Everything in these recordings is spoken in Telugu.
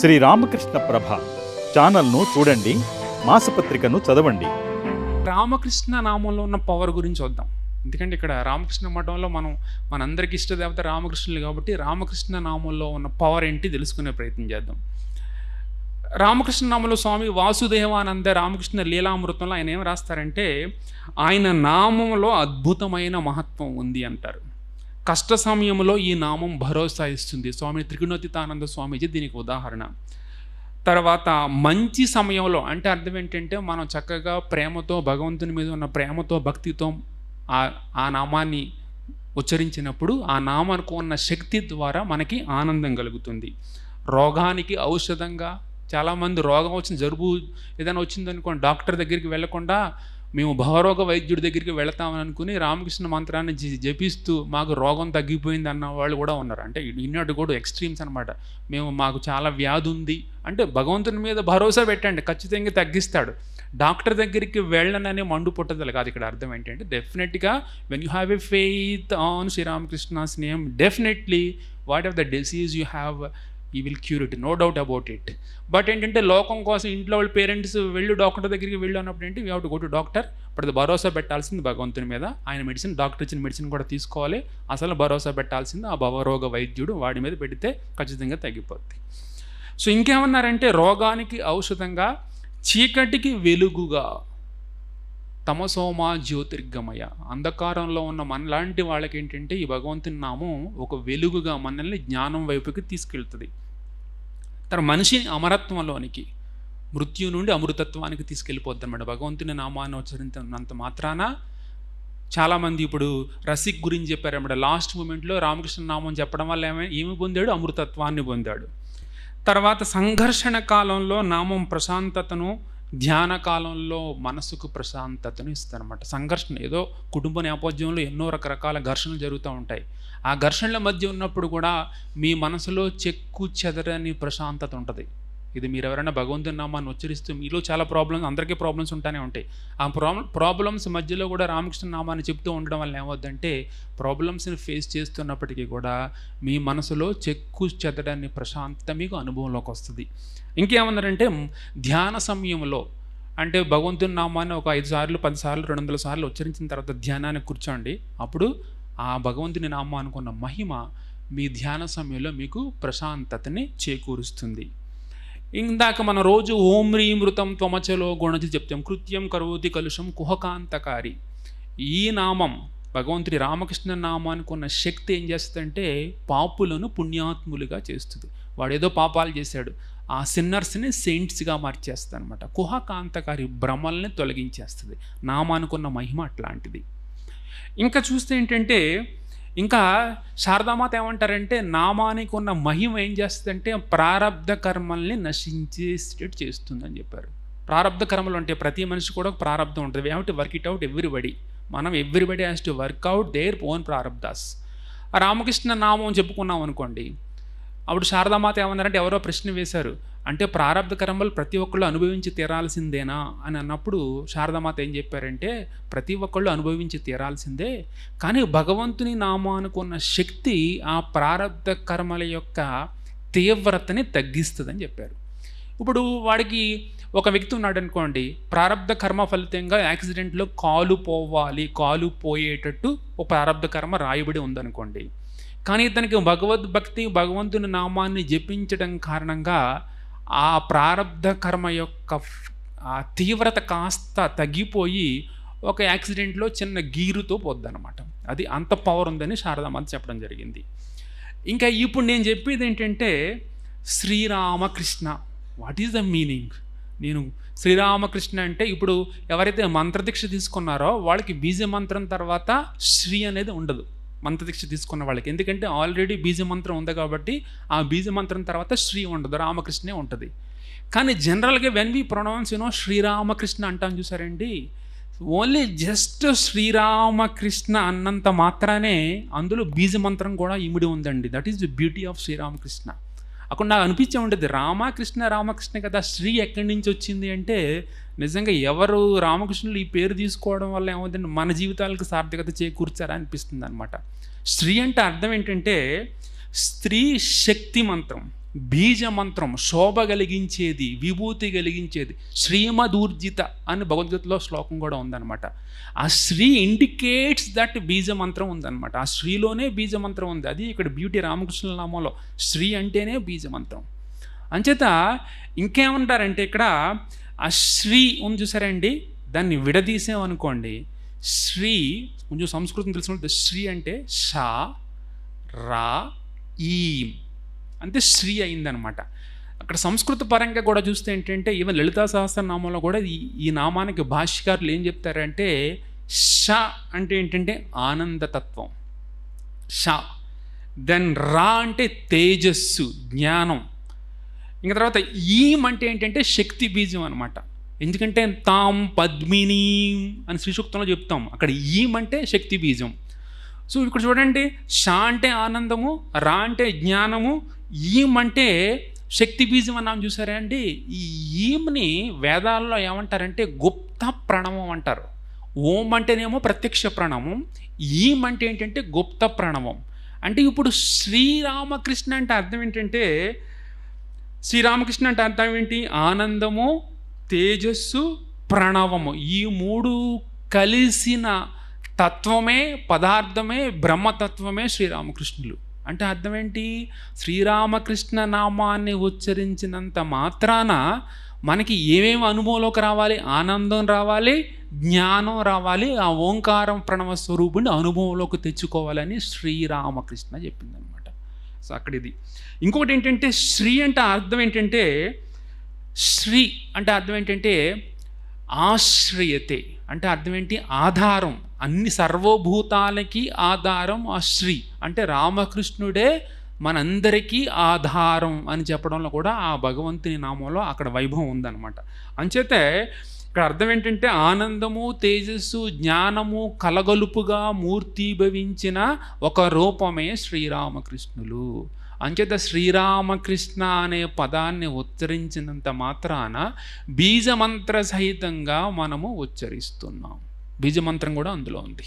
శ్రీ రామకృష్ణ ప్రభ. ఛానల్ను చూడండి మాసపత్రికను చదవండి. రామకృష్ణ నామంలో ఉన్న పవర్ గురించి వద్దాం ఎందుకంటే ఇక్కడ రామకృష్ణ మఠంలో మనం మనందరికి ఇష్ట దేవత రామకృష్ణులు కాబట్టి రామకృష్ణ నామంలో ఉన్న పవర్ ఏంటి తెలుసుకునే ప్రయత్నం చేద్దాం. రామకృష్ణ నామంలో స్వామి వాసుదేవానంద రామకృష్ణ లీలామృతంలో ఆయన ఏం రాస్తారంటే ఆయన నామంలో అద్భుతమైన మహత్వం ఉంది అంటారు. కష్ట సమయంలో ఈ నామం భరోసా ఇస్తుంది. స్వామి త్రిగుణోతితానంద స్వామీజీ దీనికి ఉదాహరణ. తర్వాత మంచి సమయంలో అంటే అర్థం ఏంటంటే మనం చక్కగా ప్రేమతో భగవంతుని మీద ఉన్న ప్రేమతో భక్తితో ఆ ఆ నామాన్ని ఉచ్చరించినప్పుడు ఆ నామానికి ఉన్న శక్తి ద్వారా మనకి ఆనందం కలుగుతుంది. రోగానికి ఔషధంగా చాలామంది రోగం వచ్చిన జరుబు ఏదైనా వచ్చిందనుకోండి డాక్టర్ దగ్గరికి వెళ్ళకుండా మేము భవరోగ వైద్యుడి దగ్గరికి వెళతామని అనుకుని రామకృష్ణ మంత్రాన్ని జి- జపిస్తూ మాకు రోగం తగ్గిపోయింది అన్న వాళ్ళు కూడా ఉన్నారు. అంటే ఇన్నట్టు కూడా ఎక్స్ట్రీమ్స్ అనమాట మేము మాకు చాలా వ్యాధి ఉంది. అంటే భగవంతుని మీద భరోసా పెట్టండి. ఖచ్చితంగా తగ్గిస్తాడు. డాక్టర్ దగ్గరికి వెళ్ళననే మండు పుట్టదలు కాదు. ఇక్కడ అర్థం ఏంటంటే డెఫినెట్గా when you have a faith on Sriramakrishna's name definitely what of the disease you have he will cure it no doubt about it but ఏంటంటే లోకం కోసం ఇంట్లో వాళ్ళ పేరెంట్స్ వెళ్ళు డాక్టర్ దగ్గరికి వెళ్ళు అన్నప్పుడు ఏంటి we have to go to doctor but అది భరోసా పెట్టాల్సింది భగవంతుని మీద. ఆయన మెడిసిన్ డాక్టర్ ఇచ్చిన మెడిసిన్ కూడా తీసుకోవాలి. అసలు భరోసా పెట్టాల్సింది ఆ భవరోగ వైద్యుడు వాడి మీద పెడితే ఖచ్చితంగా తగ్గిపోద్ది. సో ఇంకేమన్నారంటే రోగానికి ఔషధంగా చీకటికి వెలుగుగా తమసోమ జ్యోతిర్గమయ. అంధకారంలో ఉన్న మనలాంటి వాళ్ళకి ఏంటంటే ఈ భగవంతుని నామం ఒక వెలుగుగా మనల్ని జ్ఞానం వైపుకి తీసుకెళ్తుంది. తన మనిషిని అమరత్వంలోనికి మృత్యు నుండి అమృతత్వానికి తీసుకెళ్ళిపోద్ది అనమాట భగవంతుని నామాన్ని ఉచ్చరించినంత మాత్రాన చాలామంది ఇప్పుడు రసిక్ గురించి చెప్పారన్నమాట. లాస్ట్ మూమెంట్లో రామకృష్ణ నామం చెప్పడం వల్ల ఏమి ఏమి పొందాడు? అమృతత్వాన్ని పొందాడు. తర్వాత సంఘర్షణ కాలంలో నామం ప్రశాంతతను ధ్యాన కాలంలో మనసుకు ప్రశాంతతను ఇస్తారనమాట సంఘర్షణ ఏదో కుటుంబ నేపథ్యంలో ఎన్నో రకరకాల ఘర్షణలు జరుగుతూ ఉంటాయి. ఆ ఘర్షణల మధ్య ఉన్నప్పుడు కూడా మీ మనసులో చెక్కు చెదరని ప్రశాంతత ఉంటుంది. ఇది మీరు ఎవరైనా భగవంతుని నామాన్ని ఉచ్చరిస్తూ మీలో చాలా ప్రాబ్లమ్స్ అందరికీ ప్రాబ్లమ్స్ ఉంటానే ఉంటాయి. ఆ ప్రాబ్లం ప్రాబ్లమ్స్ మధ్యలో కూడా రామకృష్ణ నామాన్ని చెప్తూ ఉండడం వల్ల ఏమవుద్దంటే ప్రాబ్లమ్స్ని ఫేస్ చేస్తున్నప్పటికీ కూడా మీ మనసులో చెక్కు చెదడాన్ని ప్రశాంతత మీకు అనుభవంలోకి వస్తుంది. ఇంకేమన్నారంటే ధ్యాన సమయంలో అంటే భగవంతుని నామాన్ని ఒక ఐదు సార్లు పది సార్లు రెండు వందల సార్లు ఉచ్చరించిన తర్వాత ధ్యానానికి కూర్చోండి. అప్పుడు ఆ భగవంతుని నామానికి అనుకున్న మహిమ మీ ధ్యాన సమయంలో మీకు ప్రశాంతతని చేకూరుస్తుంది. ఇందాక మన రోజు ఓం రీమృతం త్వమచలో గుణచి చెప్తాం. కృత్యం కరోతి కలుషం కుహకాంతకారి. ఈ నామం భగవంతుడి రామకృష్ణ నామానికి ఉన్న శక్తి ఏం చేస్తుందంటే పాపులను పుణ్యాత్ములుగా చేస్తుంది. వాడు ఏదో పాపాలు చేశాడు. ఆ సిన్నర్స్ని సెయింట్స్గా మార్చేస్తుంది అనమాట కుహకాంతకారి భ్రమల్ని తొలగించేస్తుంది. నామానుకున్న మహిమ అట్లాంటిది. ఇంకా చూస్తే ఏంటంటే ఇంకా శారదామాత ఏమంటారంటే నామానికి ఉన్న మహిమ ఏం చేస్తుందంటే ప్రారబ్ధ కర్మల్ని నశించేటట్టు చేస్తుందని చెప్పారు. ప్రారబ్ధ కర్మలు అంటే ప్రతి మనిషి కూడా ఒక ప్రారంధం ఉంటుంది. ఏమిటి వర్క్ ఇట్ అవుట్ ఎవ్రీబడి మనం everybody has to work out their own ప్రారంధాస్ Ramakrishna నామం చెప్పుకున్నాం అనుకోండి అప్పుడు శారదామాత ఏమన్నారంటే ఎవరో ప్రశ్న వేశారు. అంటే ప్రారంభ కర్మలు ప్రతి ఒక్కళ్ళు అనుభవించి తీరాల్సిందేనా? అని అన్నప్పుడు శారదామాత ఏం చెప్పారంటే ప్రతి ఒక్కళ్ళు అనుభవించి తీరాల్సిందే. కానీ భగవంతుని నామానుకున్న శక్తి ఆ ప్రారంధ కర్మల యొక్క తీవ్రతని తగ్గిస్తుందని చెప్పారు. ఇప్పుడు వాడికి ఒక వ్యక్తి ఉన్నాడు అనుకోండి ప్రారంధ కర్మ ఫలితంగా యాక్సిడెంట్లో కాలు పోవాలి కాలు పోయేటట్టు ఒక ప్రారంధ కర్మ రాయబడి ఉందనుకోండి. కానీ ఇతనికి భగవద్భక్తి భగవంతుని నామాన్ని జపించడం కారణంగా ఆ ప్రారంధ కర్మ యొక్క ఆ తీవ్రత కాస్త తగ్గిపోయి ఒక యాక్సిడెంట్లో చిన్న గీరుతో పోద్దనమాట అది అంత పవర్ ఉందని శారదామాత చెప్పడం జరిగింది. ఇంకా ఇప్పుడు నేను చెప్పేది ఏంటంటే Sriramakrishna what is the meaning నేను శ్రీరామకృష్ణ అంటే ఇప్పుడు ఎవరైతే మంత్రదీక్ష తీసుకున్నారో వాళ్ళకి బీజ మంత్రం తర్వాత శ్రీ అనేది ఉండదు. మంత్రదీక్ష తీసుకున్న వాళ్ళకి. ఎందుకంటే ఆల్రెడీ బీజ మంత్రం ఉంది కాబట్టి ఆ బీజ మంత్రం తర్వాత శ్రీ ఉండదు రామకృష్ణే ఉంటుంది. కానీ జనరల్గా when we pronounce you know Sriramakrishna అంటాం చూసారండి? ఓన్లీ జస్ట్ శ్రీరామకృష్ణ అన్నంత మాత్రానే అందులో బీజ మంత్రం కూడా ఇమిడి ఉందండి. That is the beauty of Sriramakrishna. అక్కడ నాకు అనిపించే ఉండేది రామకృష్ణ రామకృష్ణ కదా శ్రీ ఎక్కడి నుంచి వచ్చింది అంటే నిజంగా ఎవరు రామకృష్ణులు ఈ పేరు తీసుకోవడం వల్ల ఏమవుతుందంటే మన జీవితాలకు సార్థకత చేకూర్చారా అనిపిస్తుంది అనమాట శ్రీ అంటే అర్థం ఏంటంటే స్త్రీ శక్తి మంత్రం. బీజ మంత్రం శోభ కలిగించేది విభూతి కలిగించేది శ్రీమదూర్జిత అని భగవద్గీతలో శ్లోకం కూడా ఉందన్నమాట. ఆ శ్రీ ఇండికేట్స్ దట్ బీజ మంత్రం ఉందన్నమాట. ఆ శ్రీలోనే బీజ మంత్రం ఉంది. అది ఇక్కడ బ్యూటీ రామకృష్ణుల నామంలో శ్రీ అంటేనే బీజ మంత్రం అంచేత ఇంకేమంటారంటే ఇక్కడ ఆ శ్రీ ఉంది చూసారండి దాన్ని విడదీసామనుకోండి శ్రీ కొంచెం సంస్కృతం తెలిసిన శ్రీ అంటే షా రా ఈం అంటే శ్రీ అయిందనమాట. అక్కడ సంస్కృత పరంగా కూడా చూస్తే ఏంటంటే ఈవెన్ లలితా సహస్రనామంలో కూడా ఈ ఈ నామానికి భాష్యకారులు ఏం చెప్తారంటే ష అంటే ఏంటంటే ఆనందతత్వం. ష దెన్ రా అంటే తేజస్సు జ్ఞానం. ఇంకా తర్వాత ఈం అంటే ఏంటంటే శక్తి బీజం అనమాట. ఎందుకంటే తాం పద్మిని అని శ్రీసూక్తంలో చెప్తాం. అక్కడ ఈం అంటే శక్తి బీజం. సో ఇక్కడ చూడండి షా అంటే ఆనందము రా అంటే జ్ఞానము ఈమ్ అంటే శక్తి బీజం అన్నాం చూసారా అండి? ఈ ఈంని వేదాల్లో ఏమంటారంటే గుప్త ప్రణవం అంటారు. ఓం అంటేనేమో ప్రత్యక్ష ప్రణవం ఈమ్ అంటే ఏంటంటే గుప్త ప్రణవం. అంటే ఇప్పుడు శ్రీరామకృష్ణ అంటే అర్థం ఏంటంటే శ్రీరామకృష్ణ అంటే అర్థం ఏంటి? ఆనందము తేజస్సు ప్రణవము. ఈ మూడు కలిసిన తత్వమే పదార్థమే బ్రహ్మతత్వమే శ్రీరామకృష్ణులు. అంటే అర్థం ఏంటి శ్రీరామకృష్ణ నామాన్ని ఉచ్చరించినంత మాత్రాన మనకి ఏమేమి అనుభవంలోకి రావాలి? ఆనందం రావాలి జ్ఞానం రావాలి ఆ ఓంకారం ప్రణవ స్వరూపుని అనుభవంలోకి తెచ్చుకోవాలని శ్రీరామకృష్ణ చెప్పిందనమాట. సో అక్కడ ఇది ఇంకొకటి ఏంటంటే శ్రీ అంటే అర్థం ఏంటంటే శ్రీ అంటే అర్థం ఏంటంటే ఆశ్రయతే. అంటే అర్థం ఏంటి ఆధారం. అన్ని సర్వభూతాలకి ఆధారం ఆ శ్రీ. అంటే రామకృష్ణుడే మనందరికీ ఆధారం అని చెప్పడంలో కూడా ఆ భగవంతుని నామంలో అక్కడ వైభవం ఉందన్నమాట. అంచేతే ఇక్కడ అర్థం ఏంటంటే ఆనందము తేజస్సు జ్ఞానము కలగలుపుగా మూర్తిభవించిన ఒక రూపమే శ్రీరామకృష్ణులు. అంచేత శ్రీరామకృష్ణ అనే పదాన్ని ఉచ్చరించినంత మాత్రాన బీజమంత్ర సహితంగా మనము ఉచ్చరిస్తున్నాం. బీజమంత్రం కూడా అందులో ఉంది.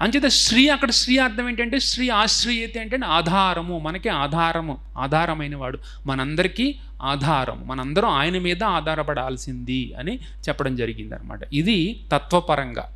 అంచేత శ్రీ అక్కడ శ్రీ అర్థం ఏంటంటే శ్రీ ఆశ్రయత ఏంటంటే ఆధారము మనకి ఆధారము ఆధారమైన వాడు. మనందరికీ ఆధారం మనందరం ఆయన మీద ఆధారపడాల్సింది అని చెప్పడం జరిగింది అనమాట ఇది తత్వపరంగా.